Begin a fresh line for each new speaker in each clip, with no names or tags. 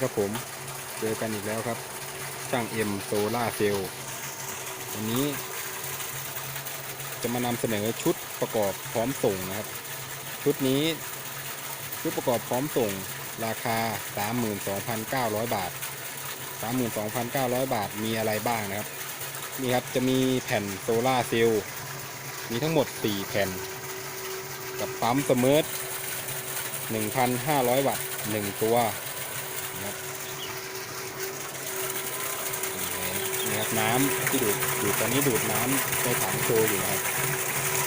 ครับผม เจอกันอีกแล้วครับ ช่างเอ็มโซล่าเซลวันนี้ จะมานำเสนอชุดประกอบพร้อมส่งนะครับ ชุดนี้ชุดประกอบพร้อมส่งราคา 32,900 บาท 32,900 บาทมีอะไรบ้างนะครับ นี่ครับจะมีแผ่นโซล่าเซลล์มีทั้งหมด 4 แผ่น กับปั๊มสมิร์ท1,500 วัตต์ 1 ตัวนะครับ นี่ครับน้ำที่ดูดดูดตอนนี้ดูดน้ำในถังโชว์อยู่นะครับ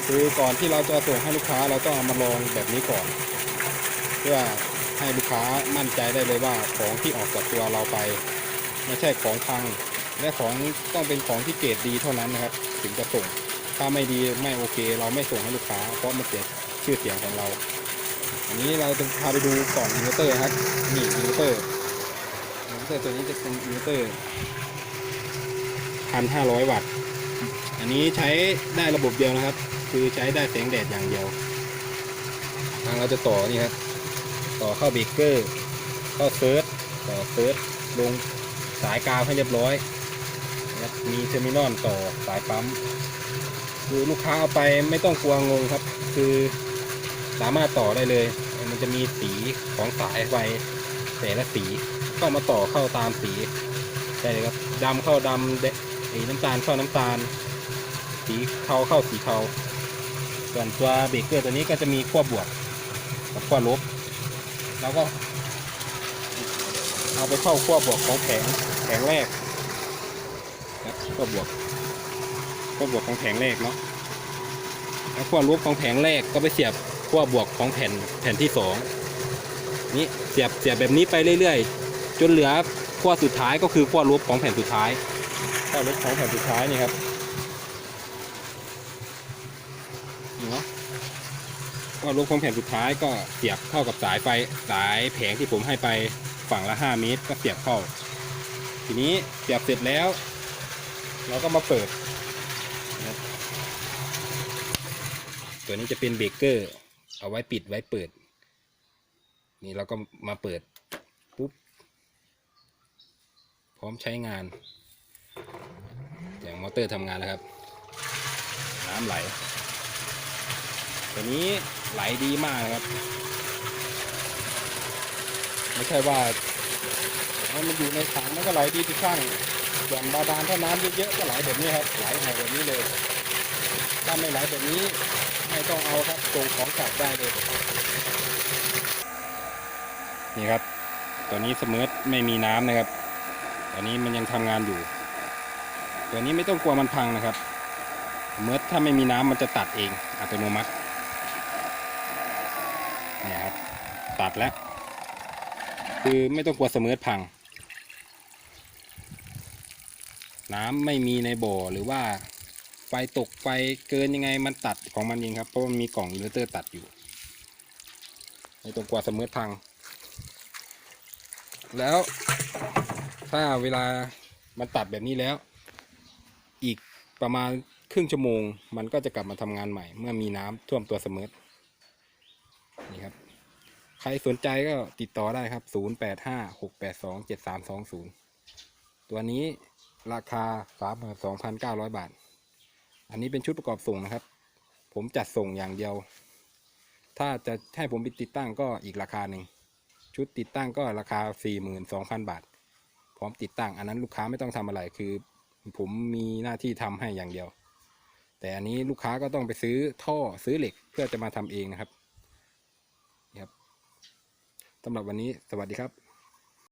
คือก่อนที่เราจะส่งให้ลูกค้าเราต้องเอามาลองแบบนี้ก่อน เพื่อให้ลูกค้ามั่นใจได้เลยว่าของที่ออกจากตัวเราไป ไม่ใช่ของพัง และของต้องเป็นของที่เกรดดีเท่านั้นนะครับ ถึงจะส่งถ้าไม่ดีไม่โอเค เราไม่ส่งให้ลูกค้า เพราะมันเสียชื่อเสียงของเรา อันนี้เราจะพาไปดูกล่องอินเวอร์เตอร์ครับนี่อินเวอร์เตอร์อินเวอร์เตอร์ตัวนี้จะเป็นอินเวอร์เตอร์ พันห้าร้อยวัตต์ อันนี้ใช้ได้ระบบเดียวนะครับ คือใช้ได้แสงแดดอย่างเดียว ทางเราจะต่อนี่ครับต่อเข้าเบรกเกอร์ เข้าเซิร์ชต่อเซิร์ชลงสายกาวให้เรียบร้อยนะครับมีเทอร์มินอลต่อสายปั๊ม คือลูกค้าเอาไปไม่ต้องกลัวงงครับ คือสามารถต่อได้เลย มันจะมีสีของสายไฟแต่ละสีก็มาต่อเข้าตามสีได้เลยครับดำเข้าดำแด สีน้ำตาลเข้าน้ำตาล สีเทาเข้าสีเทาส่วนตัวเบรกเกอร์ตัวนี้ก็จะมีขั้วบวกกับขั้วลบ แล้วก็ เอาไปเข้าขั้วบวกของแผงแผงแรกนะขั้วบวกขั้วบวกของแผงแรกเนาะแล้วขั้วลบของแผงแรกก็ไปเสียบขั้วบวกของแผ่นแผ่นที่สองนี่เสียบเสียบแบบนี้ไปเรื่อยๆ จนเหลือขั้วสุดท้ายก็คือขั้วลบของแผ่นสุดท้าย ขั้วลบของแผ่นสุดท้ายนี่ครับเนาะก็ลบของแผ่นสุดท้ายก็เสียบเข้ากับสายไฟสายแผงที่ผมให้ไปฝั่งละ 5 เมตร ก็เสียบเข้า ทีนี้เสียบเสร็จแล้ว เราก็มาเปิด ตัวนี้จะเป็นเบรกเกอร์ เอาไว้ปิดไว้เปิด นี่เราก็มาเปิด ปุ๊บ พร้อมใช้งาน อย่างมอเตอร์ทำงานแล้วครับ น้ำไหล ตัวนี้ไหลดีมากนะครับ ไม่ใช่ว่าเอามันอยู่ในถังมันก็ไหลดีทุกครั้งส่วนบาดาลถ้าน้ำเยอะๆก็ไหลแบบนี้ครับ ไหลออกแบบนี้เลย ถ้าไม่ไหลแบบนี้ไม่ต้องเอาครับส่งของกลับได้เลย นี่ครับ ตัวนี้เสมอไม่มีน้ำนะครับ ตอนนี้มันยังทำงานอยู่ ตัวนี้ไม่ต้องกลัวมันพังนะครับ เมื่อถ้าไม่มีน้ำมันจะตัดเองอัตโนมัติเนี่ยครับตัดแล้ว คือไม่ต้องกลัวเสมอพัง น้ำไม่มีในบ่อหรือว่าไฟตกไฟเกินยังไงมันตัดของมันเองครับ เพราะมันมีกล่องอินเวอร์เตอร์ตัดอยู่ไม่ต้องกลัวเสมอพัง แล้วถ้าเวลามันตัดแบบนี้แล้ว อีกประมาณครึ่งชั่วโมง มันก็จะกลับมาทำงานใหม่ เมื่อมีน้ำท่วมตัวเสมอนี่ครับ ใครสนใจก็ติดต่อได้ครับ 0 8 5 6 8 2 7 3 2 0 ตัวนี้ราคา 32,900 บาท อันนี้เป็นชุดประกอบส่งนะครับ ผมจัดส่งอย่างเดียว ถ้าจะให้ผมไปติดตั้งก็อีกราคาหนึ่ง ชุดติดตั้งก็ราคา 42,000 บาท พร้อมติดตั้ง อันนั้นลูกค้าไม่ต้องทำอะไรคือ ผมมีหน้าที่ทำให้อย่างเดียว แต่อันนี้ลูกค้าก็ต้องไปซื้อท่อซื้อเหล็กเพื่อจะมาทำเองนะครับสำหรับวันนี้สวัสดีครับ